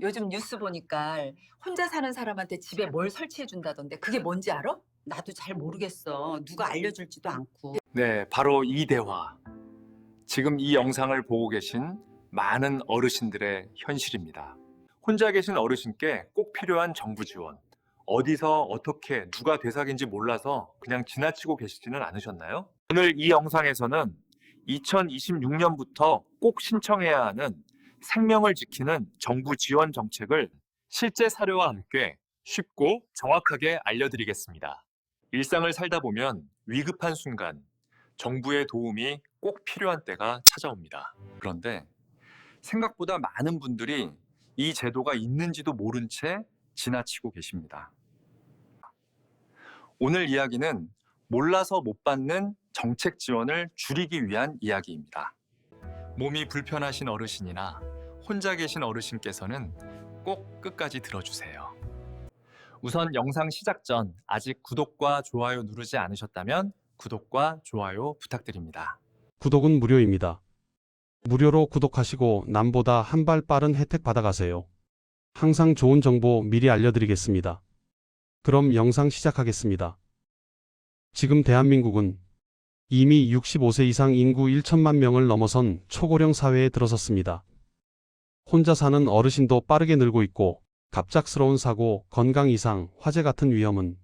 요즘 뉴스 보니까 혼자 사는 사람한테 집에 뭘 설치해 준다던데 그게 뭔지 알아? 나도 잘 모르겠어. 누가 알려줄지도 않고. 네, 바로 이 대화. 지금 이 영상을 보고 계신 많은 어르신들의 현실입니다. 혼자 계신 어르신께 꼭 필요한 정부 지원. 어디서 어떻게 누가 대상인지 몰라서 그냥 지나치고 계시지는 않으셨나요? 오늘 이 영상에서는 2026년부터 꼭 신청해야 하는 생명을 지키는 정부 지원 정책을 실제 사례와 함께 쉽고 정확하게 알려드리겠습니다. 일상을 살다 보면 위급한 순간 정부의 도움이 꼭 필요한 때가 찾아옵니다. 그런데 생각보다 많은 분들이 이 제도가 있는지도 모른 채 지나치고 계십니다. 오늘 이야기는 몰라서 못 받는 정책 지원을 줄이기 위한 이야기입니다. 몸이 불편하신 어르신이나 혼자 계신 어르신께서는 꼭 끝까지 들어주세요. 우선 영상 시작 전 아직 구독과 좋아요 누르지 않으셨다면 구독과 좋아요 부탁드립니다. 구독은 무료입니다. 무료로 구독하시고 남보다 한 발 빠른 혜택 받아가세요. 항상 좋은 정보 미리 알려드리겠습니다. 그럼 영상 시작하겠습니다. 지금 대한민국은 이미 65세 이상 인구 1천만 명을 넘어선 초고령 사회에 들어섰습니다. 혼자 사는 어르신도 빠르게 늘고 있고 갑작스러운 사고, 건강 이상, 화재 같은 위험은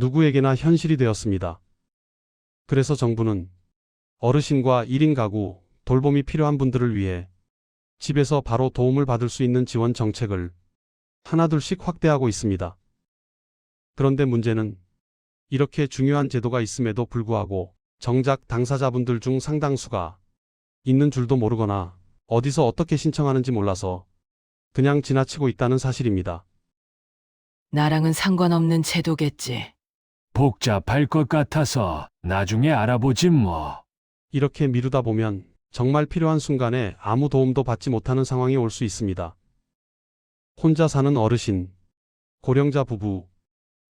누구에게나 현실이 되었습니다. 그래서 정부는 어르신과 1인 가구, 돌봄이 필요한 분들을 위해 집에서 바로 도움을 받을 수 있는 지원 정책을 하나둘씩 확대하고 있습니다. 그런데 문제는 이렇게 중요한 제도가 있음에도 불구하고 정작 당사자분들 중 상당수가 있는 줄도 모르거나 어디서 어떻게 신청하는지 몰라서 그냥 지나치고 있다는 사실입니다. 나랑은 상관없는 제도겠지. 복잡할 것 같아서 나중에 알아보지 뭐. 이렇게 미루다 보면 정말 필요한 순간에 아무 도움도 받지 못하는 상황이 올 수 있습니다. 혼자 사는 어르신, 고령자 부부,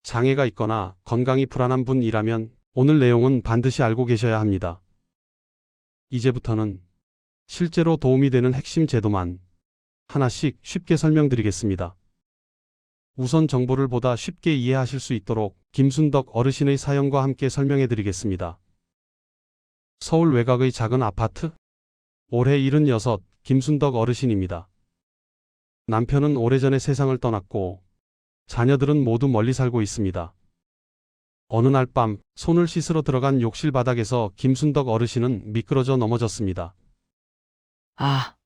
장애가 있거나 건강이 불안한 분이라면 오늘 내용은 반드시 알고 계셔야 합니다. 이제부터는 실제로 도움이 되는 핵심 제도만 하나씩 쉽게 설명드리겠습니다. 우선 정보를 보다 쉽게 이해하실 수 있도록 김순덕 어르신의 사연과 함께 설명해 드리겠습니다. 서울 외곽의 작은 아파트? 올해 76, 김순덕 어르신입니다. 남편은 오래전에 세상을 떠났고 자녀들은 모두 멀리 살고 있습니다. 어느 날 밤 손을 씻으러 들어간 욕실 바닥에서 김순덕 어르신은 미끄러져 넘어졌습니다. 아,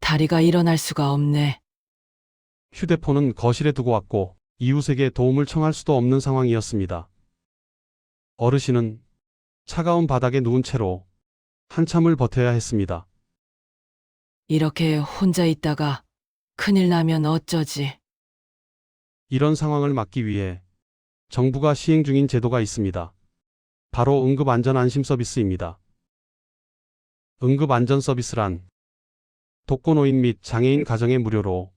다리가 일어날 수가 없네. 휴대폰은 거실에 두고 왔고 이웃에게 도움을 청할 수도 없는 상황이었습니다. 어르신은 차가운 바닥에 누운 채로 한참을 버텨야 했습니다. 이렇게 혼자 있다가 큰일 나면 어쩌지? 이런 상황을 막기 위해 정부가 시행 중인 제도가 있습니다. 바로 응급안전안심 서비스입니다. 응급안전 서비스란 독거노인 및 장애인 가정에 무료로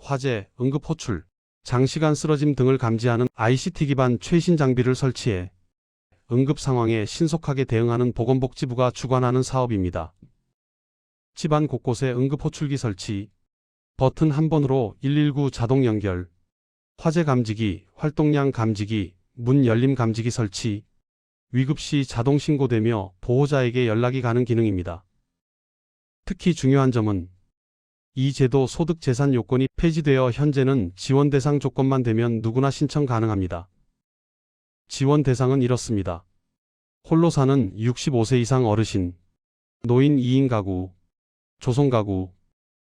화재, 응급호출, 장시간 쓰러짐 등을 감지하는 ICT 기반 최신 장비를 설치해 응급 상황에 신속하게 대응하는 보건복지부가 주관하는 사업입니다. 집안 곳곳에 응급호출기 설치, 버튼 한 번으로 119 자동 연결, 화재 감지기, 활동량 감지기, 문 열림 감지기 설치, 위급 시 자동 신고되며 보호자에게 연락이 가는 기능입니다. 특히 중요한 점은 이 제도 소득 재산 요건이 폐지되어 현재는 지원 대상 조건만 되면 누구나 신청 가능합니다. 지원 대상은 이렇습니다. 홀로 사는 65세 이상 어르신, 노인 2인 가구, 조성 가구,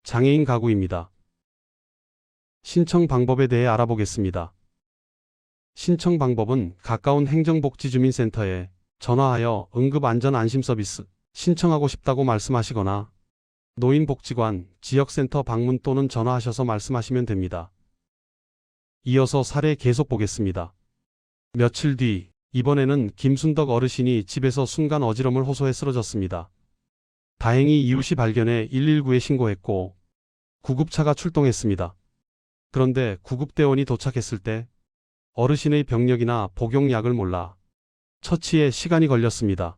장애인 가구입니다. 신청 방법에 대해 알아보겠습니다. 신청 방법은 가까운 행정복지주민센터에 전화하여 응급안전안심 서비스 신청하고 싶다고 말씀하시거나 노인복지관, 지역센터 방문 또는 전화하셔서 말씀하시면 됩니다. 이어서 사례 계속 보겠습니다. 며칠 뒤, 이번에는 김순덕 어르신이 집에서 순간 어지럼을 호소해 쓰러졌습니다. 다행히 이웃이 발견해 119에 신고했고, 구급차가 출동했습니다. 그런데 구급대원이 도착했을 때, 어르신의 병력이나 복용약을 몰라 처치에 시간이 걸렸습니다.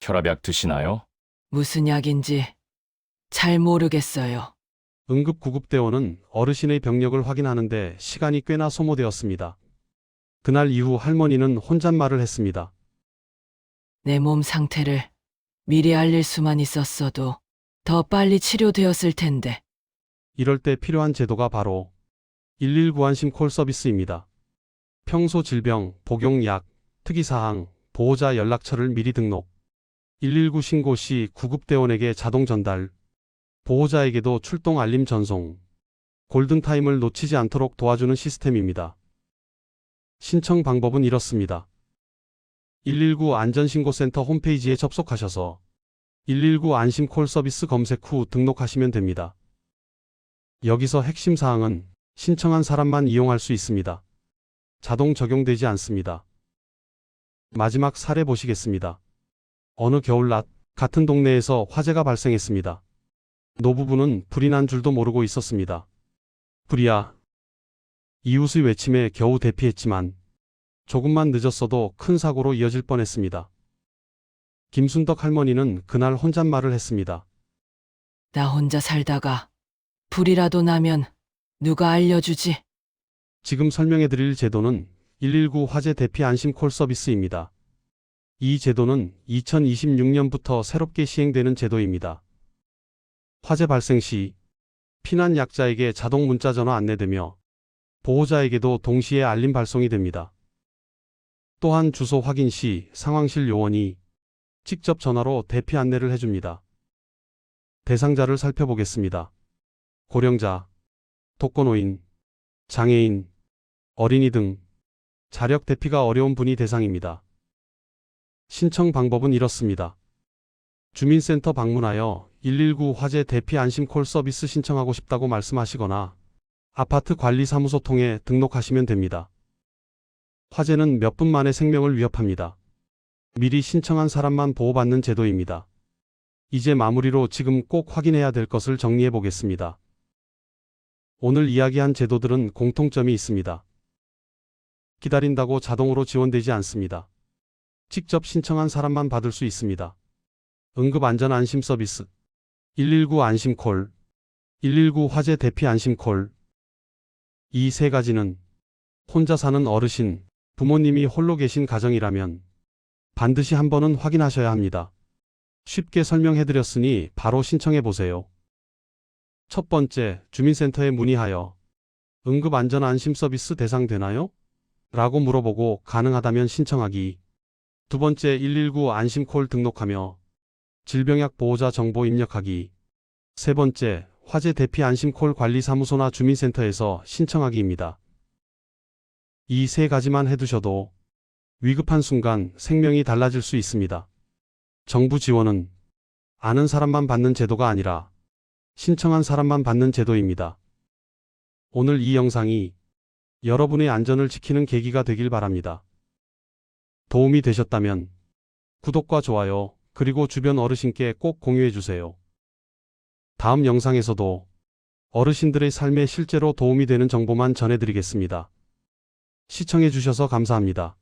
혈압약 드시나요? 무슨 약인지 잘 모르겠어요. 응급구급대원은 어르신의 병력을 확인하는데 시간이 꽤나 소모되었습니다. 그날 이후 할머니는 혼잣말을 했습니다. 내 몸 상태를 미리 알릴 수만 있었어도 더 빨리 치료되었을 텐데. 이럴 때 필요한 제도가 바로 119 안심 콜 서비스입니다. 평소 질병, 복용약, 특이사항, 보호자 연락처를 미리 등록, 119 신고 시 구급대원에게 자동 전달, 보호자에게도 출동 알림 전송, 골든타임을 놓치지 않도록 도와주는 시스템입니다. 신청 방법은 이렇습니다. 119 안전신고센터 홈페이지에 접속하셔서 119 안심콜 서비스 검색 후 등록하시면 됩니다. 여기서 핵심 사항은 신청한 사람만 이용할 수 있습니다. 자동 적용되지 않습니다. 마지막 사례 보시겠습니다. 어느 겨울낮 같은 동네에서 화재가 발생했습니다. 노부부는 불이 난 줄도 모르고 있었습니다. 불이야. 이웃의 외침에 겨우 대피했지만 조금만 늦었어도 큰 사고로 이어질 뻔했습니다. 김순덕 할머니는 그날 혼잣말을 했습니다. 나 혼자 살다가 불이라도 나면 누가 알려주지? 지금 설명해 드릴 제도는 119 화재 대피 안심 콜 서비스입니다. 이 제도는 2026년부터 새롭게 시행되는 제도입니다. 화재 발생 시 피난 약자에게 자동 문자 전화 안내되며 보호자에게도 동시에 알림 발송이 됩니다. 또한 주소 확인 시 상황실 요원이 직접 전화로 대피 안내를 해줍니다. 대상자를 살펴보겠습니다. 고령자, 독거노인, 장애인, 어린이 등 자력 대피가 어려운 분이 대상입니다. 신청 방법은 이렇습니다. 주민센터 방문하여 119 화재 대피 안심 콜 서비스 신청하고 싶다고 말씀하시거나 아파트 관리사무소 통해 등록하시면 됩니다. 화재는 몇 분 만에 생명을 위협합니다. 미리 신청한 사람만 보호받는 제도입니다. 이제 마무리로 지금 꼭 확인해야 될 것을 정리해 보겠습니다. 오늘 이야기한 제도들은 공통점이 있습니다. 기다린다고 자동으로 지원되지 않습니다. 직접 신청한 사람만 받을 수 있습니다. 응급 안전 안심 서비스 119 안심콜 119 화재 대피 안심콜 이 세 가지는 혼자 사는 어르신, 부모님이 홀로 계신 가정이라면 반드시 한 번은 확인하셔야 합니다. 쉽게 설명해 드렸으니 바로 신청해 보세요. 첫 번째, 주민센터에 문의하여 응급 안전 안심 서비스 대상 되나요? 라고 물어보고 가능하다면 신청하기. 두 번째, 119 안심콜 등록하며 질병약 보호자 정보 입력하기. 세 번째, 화재 대피 안심콜 관리사무소나 주민센터에서 신청하기입니다. 이 세 가지만 해두셔도 위급한 순간 생명이 달라질 수 있습니다. 정부 지원은 아는 사람만 받는 제도가 아니라 신청한 사람만 받는 제도입니다. 오늘 이 영상이 여러분의 안전을 지키는 계기가 되길 바랍니다. 도움이 되셨다면 구독과 좋아요, 그리고 주변 어르신께 꼭 공유해 주세요. 다음 영상에서도 어르신들의 삶에 실제로 도움이 되는 정보만 전해드리겠습니다. 시청해 주셔서 감사합니다.